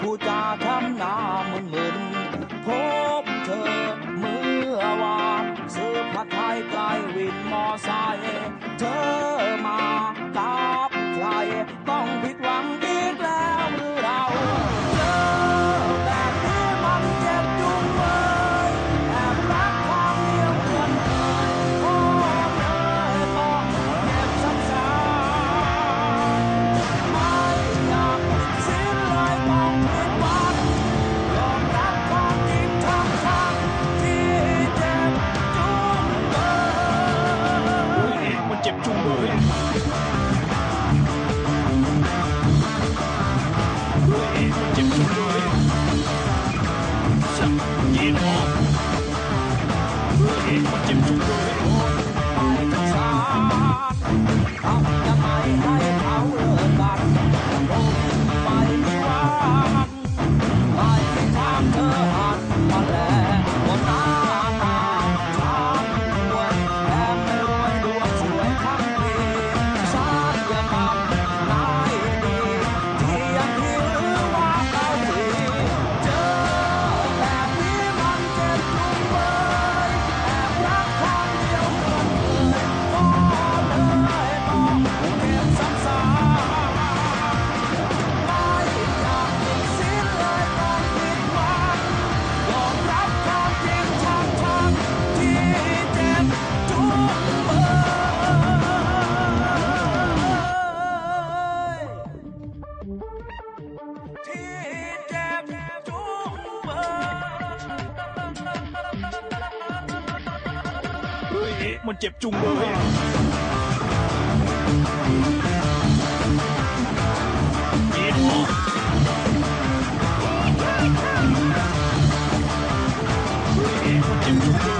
ผู้จาทำหน้ามึนมึนพบเธอเมื่อวานซื้อผัดไทยไกลวินมอไซค์เธอมากับใครต้องี้มันเจ็บจุงเลยยินมัจุ้